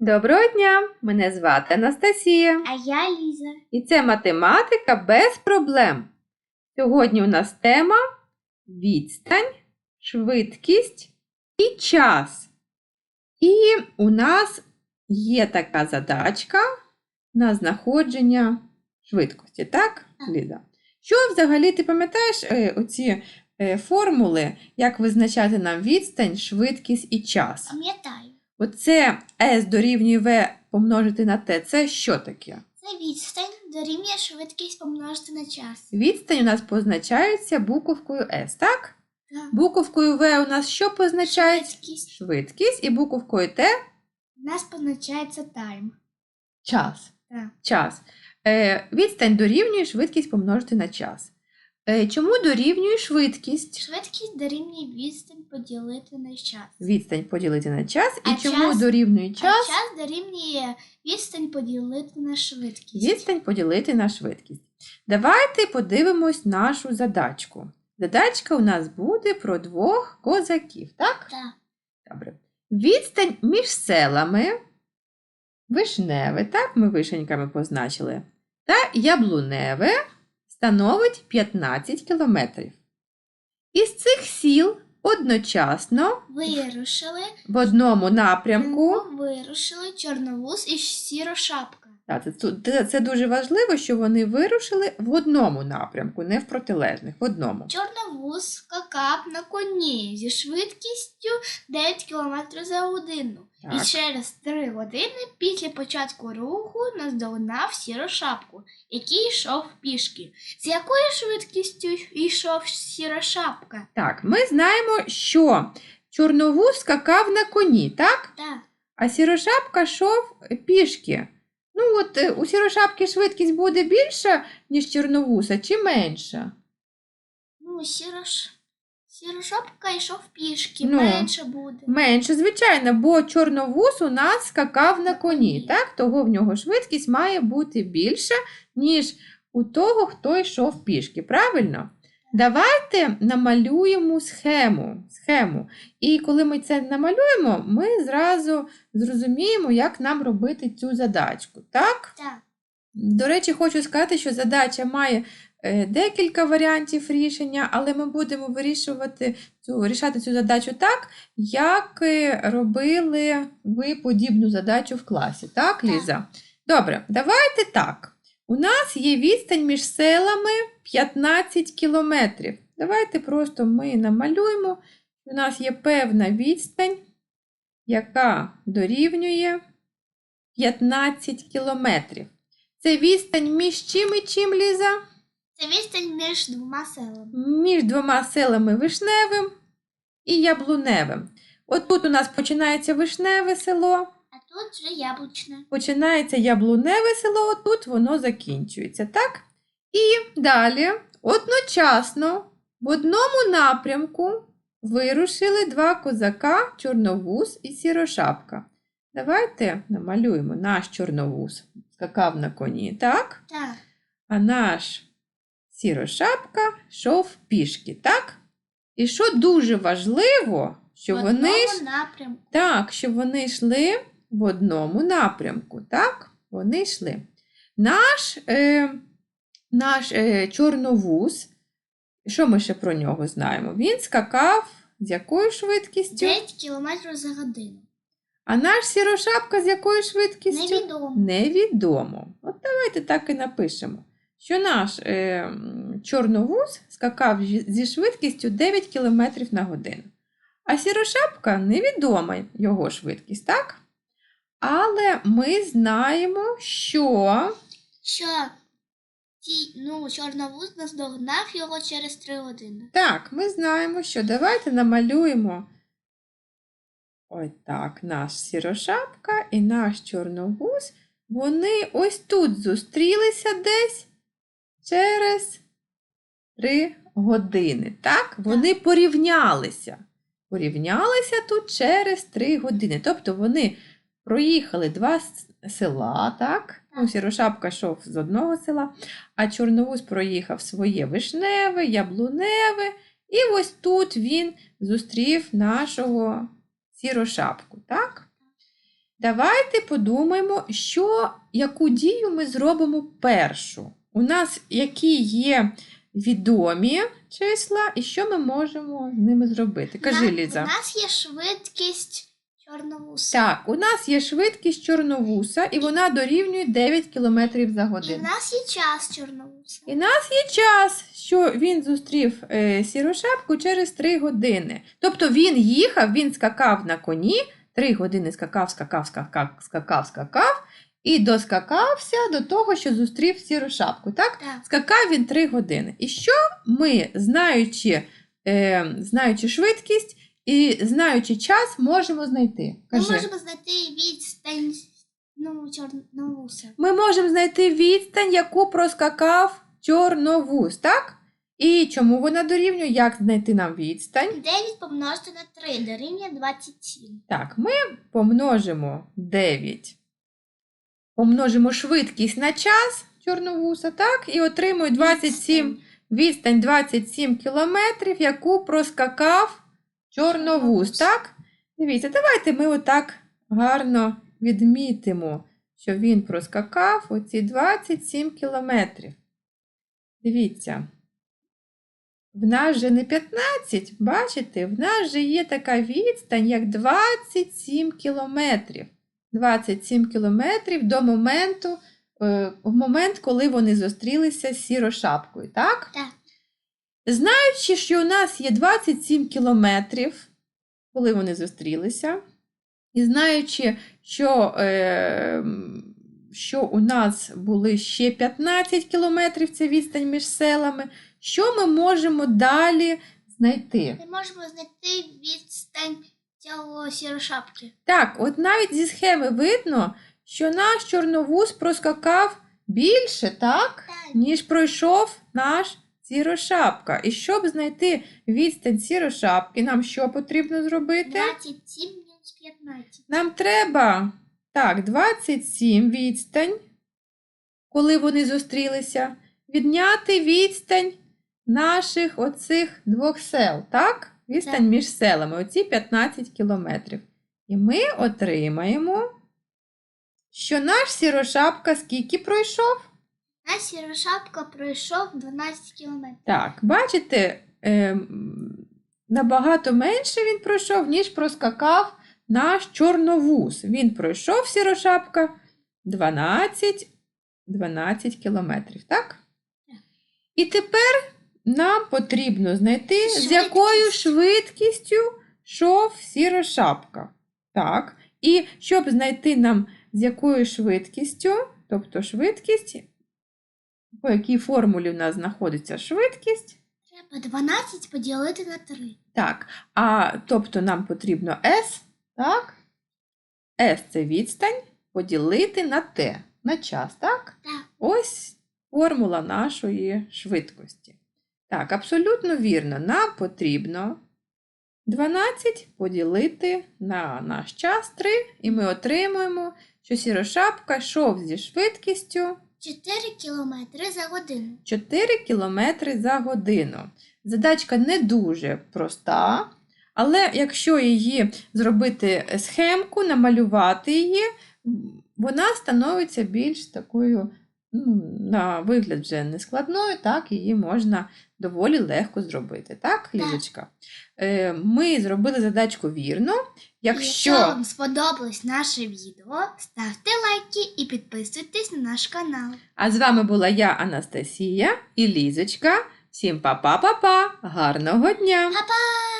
Доброго дня! Мене звати Анастасія. А я Ліза. І це математика без проблем. Сьогодні у нас тема відстань, швидкість і час. І у нас є така задачка на знаходження швидкості, так. Ліза? Що взагалі ти пам'ятаєш е, оці е, формули, як визначати нам відстань, швидкість і час? Пам'ятаю, Оце S дорівнює V помножити на T. Це що таке? це відстань дорівнює швидкість помножити на час. Відстань у нас позначається буковкою S, так? Так. Буковкою V у нас що позначається? Швидкість Швидкість. І буковкою T у нас позначається тайм. час. Так. час. Е, відстань дорівнює швидкість помножити на час. Е, чому дорівнює швидкість? Швидкість дорівнює відстань поділити на час. Відстань поділити на час. І А чому час? дорівнює А час? час дорівнює відстань поділити на швидкість. Відстань поділити на швидкість. Давайте подивимось нашу задачку. Задачка у нас буде про двох козаків, так? Так. Добре. Відстань між селами Вишневе, так, ми вишеньками позначили, та Яблуневе становить 15 кілометрів. Із цих сіл одночасно Вирушили. в одному напрямку Вирушили чорновуз і сірошапка. Це, це, дуже важливо, що вони вирушили в одному напрямку, не в протилежних, в одному. Чорновуз скакав на коні зі швидкістю 9 км за годину. І через 3 години після початку руху наздогнав сірошапку, який йшов пішки. З якою швидкістю йшов сірошапка? Так, ми знаємо, що чорновуз скакав на коні, так? Так, А сірошапка йшов пішки. Ну, от е, у сірошапки швидкість буде більша, ніж чорновуса, чи менша? ну сірош... сірошапка йшов пішки, Ну. менше буде. Менше, звичайно, бо чорновуз у нас скакав на коні, так? Того в нього швидкість має бути більша, ніж у того, хто йшов пішки. Правильно? Давайте намалюємо схему. схему. І коли ми це намалюємо, ми зразу зрозуміємо, як нам робити цю задачку. Так? Так, До речі, хочу сказати, що задача має е, декілька варіантів рішення, але ми будемо вирішувати цю, рішати цю задачу так, як е, робили ви подібну задачу в класі. Так, Ліза? Добре, давайте так. У нас є відстань між селами 15 кілометрів. Давайте просто ми намалюємо. У нас є певна відстань, яка дорівнює 15 кілометрів. Це відстань між чим і чим, Ліза? це відстань між двома селами. Між двома селами Вишневим і Яблуневим. От тут у нас починається Вишневе село, А тут вже яблучне. починається Яблуневе село, отут воно закінчується, так? І далі одночасно в одному напрямку вирушили два козака Чорновуз і Сірошапка. Давайте намалюємо наш Чорновуз. Скакав на коні, так? Так, А наш сірошапка йшов пішки, так? І що дуже важливо, що в вони ж напрямку. так, що вони йшли в одному напрямку. Так, вони йшли. Наш, е, наш е, чорновуз, що ми ще про нього знаємо? Він скакав з якою швидкістю? 9 км за годину. А наш сірошапка з якою швидкістю? Невідомо. Невідомо. От давайте так і напишемо, що наш е, чорновуз скакав зі- швидкістю 9 км на годину. А сірошапка невідома його швидкість, так? Але ми знаємо, що що ну, чорновуз наздогнав його через три години. так, ми знаємо, що давайте намалюємо ось так, наш сірошапка і наш чорновуз. Вони ось тут зустрілися десь через три години. Так? Вони порівнялися. Порівнялися тут через три години. Тобто вони проїхали два села, так? Ну, Сірошапка йшов з одного села, а Чорновуз проїхав своє вишневе, яблуневе, і ось тут він зустрів нашого сірошапку, так? Давайте подумаємо, що, яку дію ми зробимо першу. У нас які є відомі числа, і що ми можемо з ними зробити? Кажи, Ліза. У нас є швидкість чорновуса. Так, у нас є швидкість чорновуса, і вона дорівнює 9 км за І в годину. нас є час чорновуса. І в нас є час, що він зустрів е, сірошапку через 3 години. Тобто він їхав, він скакав на коні, 3 години скакав, скакав, скакав, скакав, скакав, і доскакався до того, що зустрів сірошапку. Так? Так. Скакав він 3 години. І що ми, знаючи, е, знаючи швидкість і знаючи час, можемо знайти? Ми можемо знайти відстань ну, чорновуса. Ми можемо знайти відстань, яку проскакав чорновуз, так? І чому вона дорівнює? Як знайти нам відстань? 9 помножити на 3 дорівнює 27. Так, ми помножимо 9. Помножимо швидкість на час чорновуса, так? І отримуємо 27, відстань 27 кілометрів, яку проскакав чорновуз, так? Дивіться, давайте ми отак гарно відмітимо, що він проскакав оці 27 кілометрів. Дивіться. В нас же не 15, бачите, в нас же є така відстань, як 27 кілометрів. 27 кілометрів до моменту, е, в момент, коли вони зустрілися з сірошапкою, так? Так. Знаючи, що у нас є 27 кілометрів, коли вони зустрілися, і знаючи, що, е, що у нас були ще 15 кілометрів, це відстань між селами, що ми можемо далі знайти? Ми можемо знайти відстань цього сірошапки. Так, от навіть зі схеми видно, що наш чорновуз проскакав більше, так? Так. ніж пройшов наш сірошапка. І щоб знайти відстань сірошапки, нам що потрібно зробити? 27 мінус 15. Нам треба так, 27 відстань, коли вони зустрілися, відняти відстань наших оцих двох сел, так? Відстань Так. між селами, оці 15 кілометрів. І ми отримаємо, що наш сірошапка скільки пройшов? Наш сірошапка пройшов 12 кілометрів. Так, бачите, ем, набагато менше він пройшов, ніж проскакав наш чорновуз. Він пройшов сірошапка 12, 12 кілометрів, так? І тепер нам потрібно знайти, з якою швидкістю йшов сірошапка. Так. І щоб знайти нам з якою швидкістю, тобто швидкість, по якій формулі в нас знаходиться швидкість, Треба 12 поділити на 3. так, а тобто нам потрібно S, так? S це відстань поділити на T, на час, так? Так. Ось формула нашої швидкості. Так, абсолютно вірно. Нам потрібно 12 поділити на наш час 3, і ми отримуємо, що сірошапка йшов зі швидкістю 4 кілометри за годину. 4 кілометри за годину. Задачка не дуже проста, але якщо її зробити схемку, намалювати її, вона становиться більш такою, ну, на вигляд вже нескладною, так, її можна доволі легко зробити. Так, Лізочка? Е, Ми зробили задачку вірно. Якщо Якщо вам сподобалось наше відео, ставте лайки і підписуйтесь на наш канал. А з вами була я, Анастасія і Лізочка. Всім па-па-па-па! Гарного дня! Па-па!